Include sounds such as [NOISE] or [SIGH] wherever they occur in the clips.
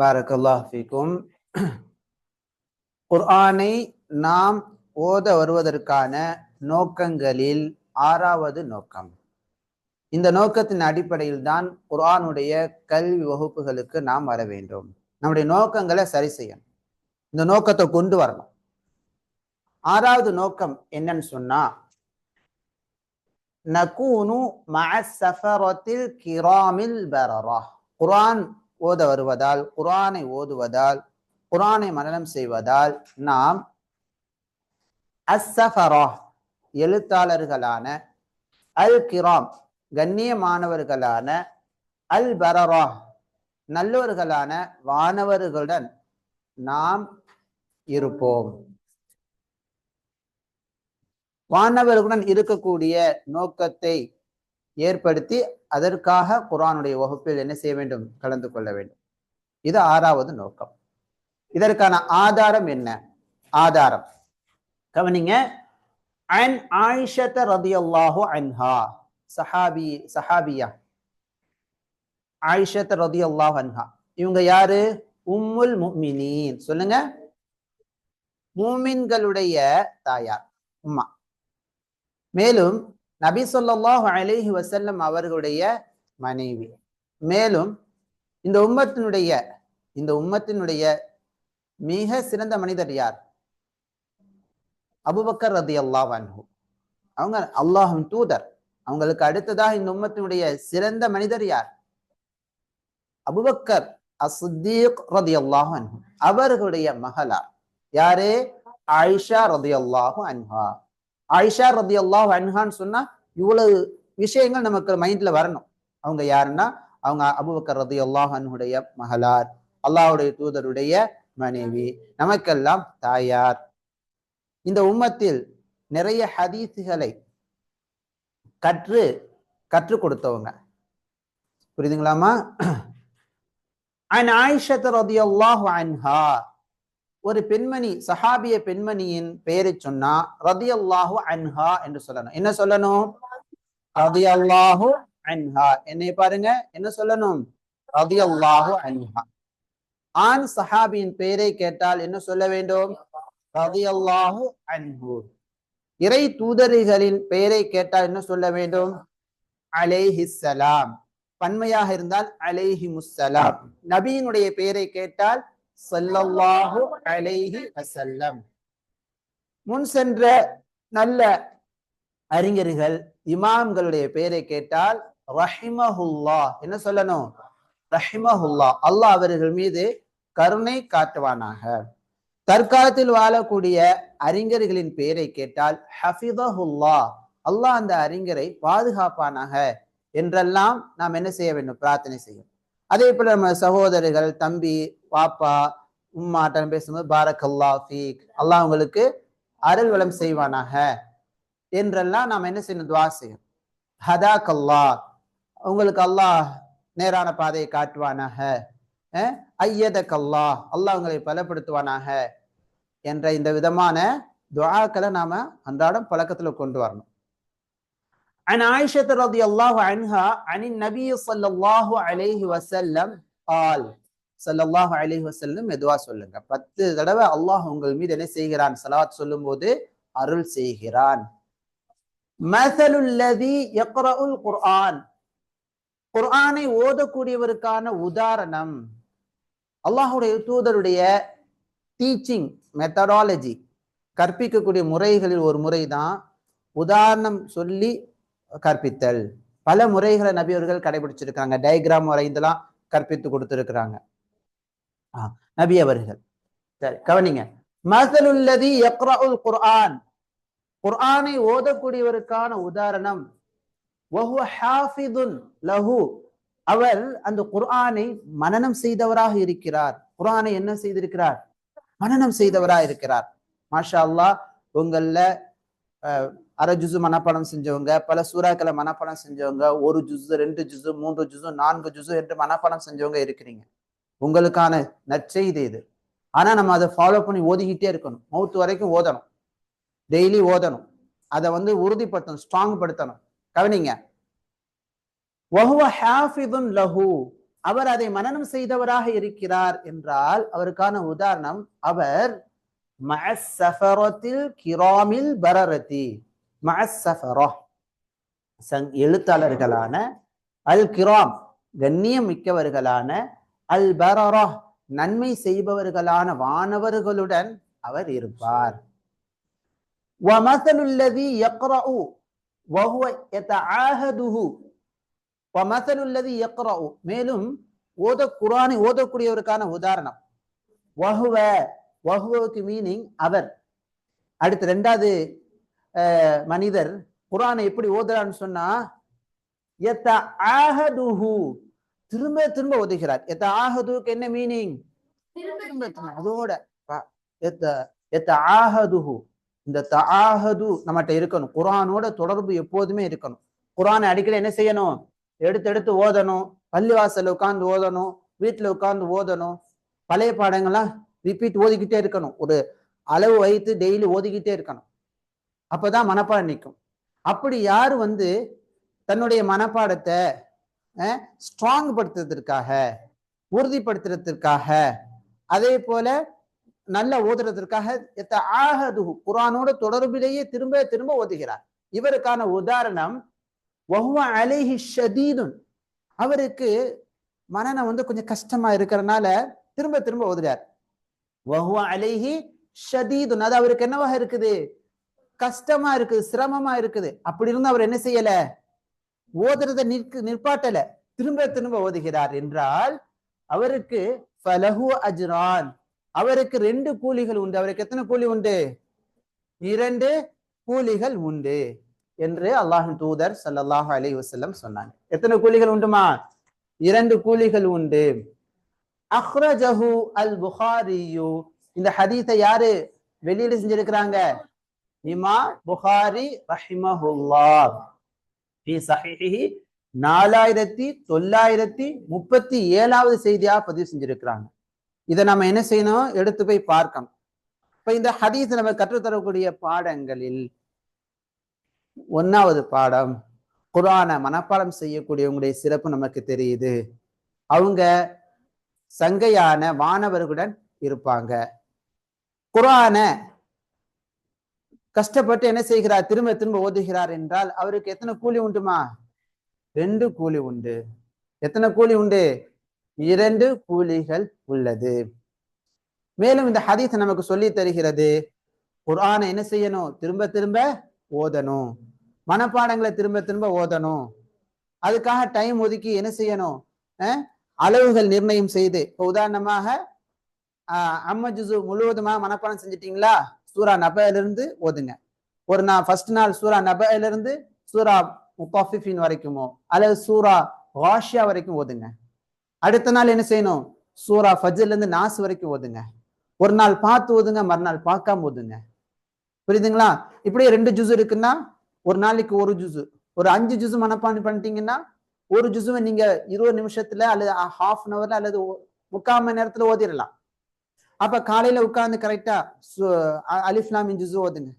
பாரக்கல்லாஹ் ஃபீக்கும். குர்ஆனை நாம் ஓத வருவதற்கான நோக்கங்களில் ஆறாவது நோக்கம். இந்த நோக்கத்தின் அடிப்படையில் தான் குர்ஆனுடைய கல்வி வகுப்புகளுக்கு நாம் வர வேண்டும். நம்முடைய நோக்கங்களை சரி செய்யணும். இந்த நோக்கத்தை கொண்டு வரணும். ஆறாவது நோக்கம் என்னன்னு சொன்னா நகூனு மசஃபரத்தில் கிராமில் பரரா. குரான் ஓத வருவதால் குரானை ஓதுவதால் குரானை மரணம் செய்வதால் நாம் அஸ்ஸஃபரா எழுத்தாளர்களான அல் கிராம் கண்ணியமானவர்களான அல் பரரா நல்லவர்களான வானவர்களுடன் நாம் இருப்போம். வானவர்களுடன் இருக்கக்கூடிய நோக்கத்தை ஏற்படுத்தி அதற்காக குரானுடைய வகுப்பில் என்ன செய்ய வேண்டும்? கலந்து கொள்ள வேண்டும். இது ஆறாவது நோக்கம். இதற்கான ஆதாரம் என்ன? ஆதாரம். கவனிங்க. அன் ஆயிஷத்த ரதியல்லாஹு அன்ஹா. சஹாபி சஹாபியா. ஆயிஷத்த ரதியல்லாஹு அன்ஹா. இவங்க யாரு? உம்முல் முக்மினீன் சொல்லுங்க. மூமின்களுடைய தாயார். உம்மா. மேலும் நபி சொல்லாஹு அலிஹி வசல்லம் அவர்களுடைய மனைவி. மேலும் இந்த உம்மத்தினுடைய இந்த உம்மத்தினுடைய மிக சிறந்த மனிதர் யார்? அபுபக்கர் ரதி அல்லாஹ் அன்ஹு. அவங்க அல்லாஹும் தூதர். அவங்களுக்கு அடுத்ததாக இந்த உம்மத்தினுடைய சிறந்த மனிதர் யார்? அபுபக்கர் அசுத்தீக் ரதி அல்லாஹு அன்ஹு. அவர்களுடைய மகளார். யாரே? ஆயிஷா ரதி அல்லாஹு அன்ஹா. ஆயிஷா ரதி அல்லாஹ் அன்ஹான்னு சொன்னா இவ்வளவு விஷயங்கள் நமக்கு மைண்ட்ல வரணும். அவங்க யாருன்னா அவங்க அபுபக்கர் ரதி அல்லாஹ் அன்ஹுடைய மகளார் அல்லாஹுடைய தூதருடைய மனைவி நமக்கெல்லாம் தாயார். இந்த உம்மத்தில் நிறைய ஹதீஸுகளை கற்று கற்றுக் கொடுத்தவங்க. புரியுதுங்களாமா [CLEARS THROAT] அன் ஆயிஷத் ரதி அல்லாஹ் அன்ஹா ஒரு பெண்மணி சஹாபிய பெண்மணியின் பெயரை சொன்னா ரதி அல்லாஹு அன்ஹா என்று சொல்லணும். என்ன சொல்லணும்? ரதி அல்லாஹு அன்ஹா. என்னை பாருங்க என்ன சொல்லணும்? ரதி அல்லாஹு அன்ஹா. ஆண் சஹாபியின் பெயரை கேட்டால் என்ன சொல்ல வேண்டும்? ரதி அல்லாஹு அன்ஹு. இறை தூதரிகளின் பெயரை கேட்டால் என்ன சொல்ல வேண்டும்? அலேஹிசலாம் பன்மையாக இருந்தால் அலேஹி முஸ்ஸலாம் நபியினுடைய பெயரை கேட்டால் சல்லல்லாஹு அலைஹி வசல்லம் முன் சென்ற நல்ல அறிஞர்கள் இமாம்களுடைய பெயரை கேட்டால் ரஹிமஹுல்லா என்ன சொல்லணும்? ரஹிமஹுல்லா அல்லாஹ் அவர்கள் மீது கருணை காட்டுவானாக. தற்காலத்தில் வாழக்கூடிய அறிஞர்களின் பெயரை கேட்டால் ஹஃபிதஹுல்லா அல்லாஹ் அந்த அறிஞரை பாதுகாப்பானாக என்றெல்லாம் நாம் என்ன செய்ய வேண்டும்? பிரார்த்தனை செய்யும் அதே போல நம்ம சகோதரர்கள் தம்பி பாப்பா உம்மாட்டம் பேசும்போது பாரக் அல்லா ஃபீக். அல்லாஹ் உங்களுக்கு அருள் வளம் செய்வானாக என்றெல்லாம் நாம் என்ன செய்யணும்? துவா செய்யும் ஹதாக் அல்லாஹ் உங்களுக்கு அல்லாஹ் நேரான பாதையை காட்டுவானாக. ஐயதக் கல்லா அல்லாஹ் உங்களை பலப்படுத்துவானாக என்ற இந்த விதமான துவாக்களை நாம அன்றாடம் பழக்கத்துல கொண்டு வரணும். عن عائشة رضي الله عنها عن النبي صلى الله عليه وسلم قال صلى الله عليه وسلم மெதுவா சொல்லுங்க பத்து தடவை அல்லாஹ் உங்கள் மீது என்ன செய்கிறான் சலாத் சொல்லும் போது அருள் செய்கிறான் مثل الذي يقرأ القرآن குர்ஆனை ஓதக்கூடியவருக்கான உதாரணம் அல்லாஹுடைய தூதருடைய டீச்சிங் மெத்தடாலஜி கற்பிக்கக்கூடிய முறைகளில் ஒரு முறை தான் உதாரணம் சொல்லி கற்பித்தல். பல முறைகளை நபியவர்கள் கடைபிடிச்சிருக்காங்க. டயக்ராம் வரைந்தெல்லாம் கற்பித்து கொடுத்திருக்கிறாங்க. நபி அவர்கள். சரி கவனிங்க. மசலுல்லதி யக்ரஉல் குர்ஆன். குர்ஆனை ஓதக்கூடியவருக்கான உதாரணம் ஹாஃபிதுன் லஹு. அவர் அந்த குர்ஆனை மனனம் செய்தவராக இருக்கிறார். குர்ஆனை என்ன செய்திருக்கிறார்? மனனம் செய்தவராக இருக்கிறார். மாஷா அல்லா உங்கள அரை ஜுசு மனப்பாடம் செஞ்சவங்க பல சூறாக்களை மனப்பாடம் செஞ்சவங்க ஒரு ஜுசு ரெண்டு ஜுசு மூன்று ஜுசு நான்கு ஜுசு என்று மனப்பாடம் செஞ்சவங்க இருக்கிறீங்க. உங்களுக்கான நற்செய்தி இது ஆனா நம்ம அதை ஃபாலோ பண்ணி ஓதிக்கிட்டே இருக்கணும். மவுத்து வரைக்கும் ஓதணும். டெய்லி ஓதணும். அதை வந்து உறுதிப்படுத்தணும் ஸ்ட்ராங் படுத்தணும். கவனிங்க. லஹு. அவர் அதை மனனம் செய்தவராக இருக்கிறார் என்றால் அவருக்கான உதாரணம் அவர் கிராமில் பரரதி. மஅஸ்ஸஃபரா சங் எழுத்தாளர்களான அல் கிராம் கண்ணியம் மிக்கவர்களான அல் பரரா நன்மை செய்பவர்களான வானவர்களுடன் அவர் இருப்பார் وَمَثَلُ الَّذِي يَقْرَأُ وَهُوَ يَتَعَاهَدُهُ وَمَثَلُ الَّذِي يَقْرَأُ மேலும் ஓத குரானை ஓதக்கூடியவருக்கான உதாரணம் வஹுவ வஹுவுக்கு மீனிங் அவர் அடுத்து ரெண்டாவது அஹ், மனிதர் குரானை எப்படி ஓதுறான்னு சொன்னா எத்த ஆஹதுஹு திரும்ப திரும்ப ஓதுகிறார். எத்த ஆஹதுக்கு என்ன மீனிங் திரும்ப அதோட எத்த எத்த ஆஹதுஹு இந்த தஆஹது நம்மகிட்ட இருக்கணும். குரானோட தொடர்பு எப்போதுமே இருக்கணும். குரானை அடிக்கடி என்ன செய்யணும்? எடுத்து எடுத்து ஓதணும். பள்ளிவாசல்ல உட்கார்ந்து ஓதணும். வீட்டுல உட்கார்ந்து ஓதணும். பழைய பாடங்கள்லாம் ரிப்பீட் ஓதிக்கிட்டே இருக்கணும். ஒரு அளவு வைத்து டெய்லி ஓதிக்கிட்டே இருக்கணும். அப்பதான் மனப்பாடம் நிற்கும் அப்படி யார் வந்து தன்னுடைய மனப்பாடத்தை ஸ்ட்ராங் படுத்துறதுக்காக உறுதிப்படுத்துறதுக்காக அதே போல நல்ல ஓதுறதற்காக எத்த ஆகது குரானோட தொடர்பிலேயே திரும்ப திரும்ப ஓதுகிறார். இவருக்கான உதாரணம் வஹுவ அலைஹி ஷதீதுன். அவருக்கு மனநம் வந்து கொஞ்சம் கஷ்டமா இருக்கிறனால திரும்ப திரும்ப ஓதுறார். வஹுவ அலைஹி ஷதீதுன். அது அவருக்கு என்னவாக இருக்குது? கஷ்டமா இருக்குது சிரமமா இருக்குது. அப்படி இருந்து அவர் என்ன செய்யல? ஓதுறத நிற்கு நிற்பாட்டல. திரும்ப திரும்ப ஓதுகிறார் என்றால் அவருக்கு ஃபலஹு அஜ்ரான். அவருக்கு ரெண்டு கூலிகள் உண்டு. அவருக்கு எத்தனை கூலி உண்டு? இரண்டு கூலிகள் உண்டு என்று அல்லாஹின் தூதர் ஸல்லல்லாஹு அலி வசல்லம் சொன்னாங்க. எத்தனை கூலிகள் உண்டுமா? இரண்டு கூலிகள் உண்டு. அஹ்ரஜஹு அல் புகாரியு. இந்த ஹதீத்தை யாரு வெளியீடு செஞ்சிருக்கிறாங்க? இமா புகாரி ரஹிமஹுல்லா நாலாயிரத்தி தொள்ளாயிரத்தி முப்பத்தி ஏழாவது செய்தியா பதிவு செஞ்சிருக்கிறாங்க. இதை நம்ம என்ன செய்யணும்? எடுத்து போய் பார்க்கணும். இப்ப இந்த ஹதீஸ் நம்ம கற்றுத்தரக்கூடிய பாடங்களில் ஒன்னாவது பாடம் குரானை மனப்பாடம் செய்யக்கூடியவங்களுடைய சிறப்பு நமக்கு தெரியுது. அவங்க சங்கையான வானவர்களுடன் இருப்பாங்க. குரானை கஷ்டப்பட்டு என்ன செய்கிறார்? திரும்ப திரும்ப ஓதுகிறார் என்றால் அவருக்கு எத்தனை கூலி உண்டுமா? ரெண்டு கூலி உண்டு. எத்தனை கூலி உண்டு? இரண்டு கூலிகள் உள்ளது. மேலும் இந்த ஹதீஸ் நமக்கு சொல்லி தருகிறது குர்ஆனை என்ன செய்யணும்? திரும்ப திரும்ப ஓதணும். மனப்பாடங்களை திரும்ப திரும்ப ஓதணும். அதுக்காக டைம் ஒதுக்கி என்ன செய்யணும்? அஹ், அளவுகள் நிர்ணயம் செய்து இப்போ உதாரணமாக ஆஹ், அம்ம ஜுசு முழுவதுமாக மனப்பாடம் செஞ்சிட்டீங்களா? சூரா நபையிலிருந்து ஓதுங்க. ஒரு நாள் ஃபர்ஸ்ட் நாள் சூரா நபையிலிருந்து சூரா முகாஃபிஃபின் வரைக்குமோ அல்லது சூரா வாஷியா வரைக்கும் ஓதுங்க. அடுத்த நாள் என்ன செய்யணும்? சூரா ஃபஜ்ர்ல இருந்து நாஸ் வரைக்கும் ஓதுங்க. ஒரு நாள் பார்த்து ஓதுங்க மறுநாள் பார்க்காம ஓதுங்க. புரியுதுங்களா? இப்படியே ரெண்டு ஜூஸ் இருக்குன்னா ஒரு நாளைக்கு ஒரு ஜூஸ். ஒரு அஞ்சு ஜூஸ் மனப்பான் பண்ணிட்டீங்கன்னா ஒரு ஜுசுவை நீங்க இருபது நிமிஷத்துல அல்லது ஹாஃப் அன் அவர்ல அல்லது முக்கால் மணி நேரத்துல ஓதிடலாம் அப்ப காலையில உட்கார்ந்து கரெக்டா அலிஃப்லாம் இஞ்சுசு ஓதுங்க.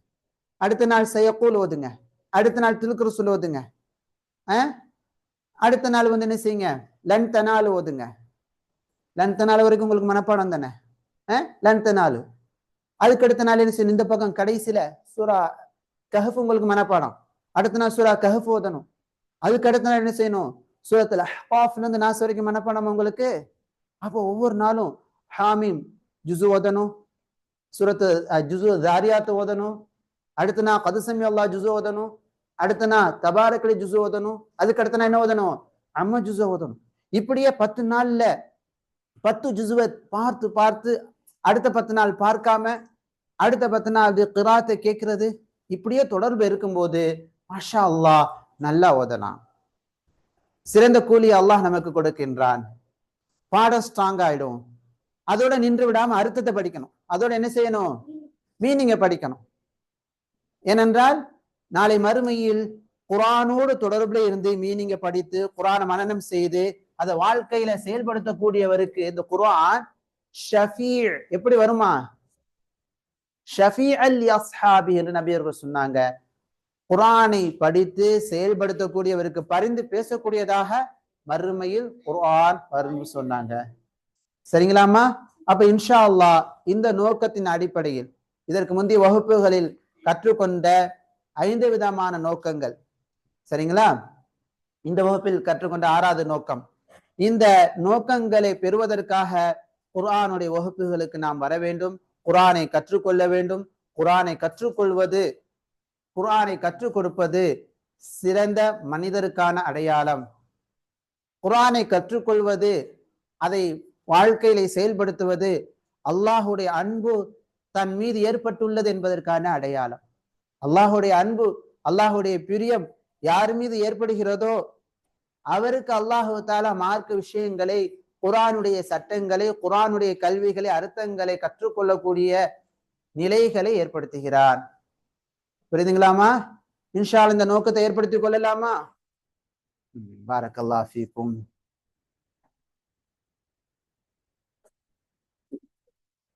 அடுத்த நாள் செய்யக்கூல் ஓதுங்க. அடுத்த நாள் திருக்குறசுல் ஓதுங்க. அடுத்த நாள் வந்து என்ன செய்யுங்க? லன் நாள் ஓதுங்க. லன் நாள் வரைக்கும் உங்களுக்கு மனப்பாடம் தானே? அஹ்? நாள் அதுக்கு அடுத்த நாள் என்ன செய்யணும்? இந்த பக்கம் கடைசியில சூரா கஹஃப் உங்களுக்கு மனப்பாடம். அடுத்த நாள் சூரா கஹஃப் ஓதணும். அதுக்கு அடுத்த நாள் என்ன செய்யணும்? சூரத்துல ஹாஃப்ல இருந்து நாசு வரைக்கும் மனப்பாடம் உங்களுக்கு? அப்போ ஒவ்வொரு நாளும் ஹாமீம் ஜுசு ஓதணும். சுரத்து ஜுசு தாரியாத்து ஓதணும். அடுத்த நாள் கதுசமி அல்லாஹ் ஜுசு ஓதணும். அடுத்த நான் தபாரக்கலி ஜுசு ஓதணும். அதுக்கு அடுத்த நான் என்ன ஓதணும்? அம்ம ஜுசு ஓதணும். இப்படியே பத்து நாள்ல பத்து ஜுசுவை பார்த்து பார்த்து அடுத்த பத்து நாள் பார்க்காம அடுத்த பத்து நாள் கிராத்தை கேட்கறது. இப்படியே தொடர்பு இருக்கும்போது மாஷா அல்லாஹ் நல்லா ஓதலாம். சிறந்த கூலி அல்லாஹ் நமக்கு கொடுக்கின்றான். பாடம் ஸ்ட்ராங் ஆயிடும். அதோட நின்று விடாம அர்த்தத்தை படிக்கணும். அதோட என்ன செய்யணும்? மீனிங்க படிக்கணும். ஏனென்றால் நாளை மறுமையில் குரானோடு தொடர்புல இருந்து மீனிங்க படித்து குரானை மனநம் செய்து அதை வாழ்க்கையில செயல்படுத்தக்கூடியவருக்கு இந்த குரான் ஷஃபீ எப்படி வருமா? ஷஃபீ அல் அஸ்ஹாபி என்று நபியர்கள் சொன்னாங்க. குரானை படித்து செயல்படுத்தக்கூடியவருக்கு பரிந்து பேசக்கூடியதாக மறுமையில் குரான் வரும்னு சொன்னாங்க. சரிங்களாமா அப்ப இன்ஷா அல்லாஹ் இந்த நோக்கத்தின் அடிப்படையில் இதற்கு முந்தைய வகுப்புகளில் கற்றுக்கொண்ட ஐந்து விதமான நோக்கங்கள். சரிங்களா? இந்த வகுப்பில் கற்றுக்கொண்ட ஆறாவது நோக்கம். இந்த நோக்கங்களை பெறுவதற்காக குரானுடைய வகுப்புகளுக்கு நாம் வர வேண்டும். குரானை கற்றுக்கொள்ள வேண்டும். குரானை கற்றுக்கொள்வது குரானை கற்றுக் கொடுப்பது சிறந்த மனிதருக்கான அடையாளம். குரானை கற்றுக்கொள்வது அதை வாழ்க்கையில செயல்படுத்துவது அல்லாஹுடைய அன்பு தன் மீது ஏற்பட்டுள்ளது என்பதற்கான அடையாளம். அல்லாஹுடைய அன்பு அல்லாஹுடைய பிரியம் யார் மீது ஏற்படுகிறதோ அவருக்கு அல்லாஹு தாலா மார்க்க விஷயங்களை குரானுடைய சட்டங்களை குரானுடைய கல்விகளை அர்த்தங்களை கற்றுக்கொள்ளக்கூடிய நிலைகளை ஏற்படுத்துகிறான் புரியுதுங்களாமா? இன்ஷால் இந்த நோக்கத்தை ஏற்படுத்திக் கொள்ளலாமா? பாரக்கல்லா ஃபீக்கும்.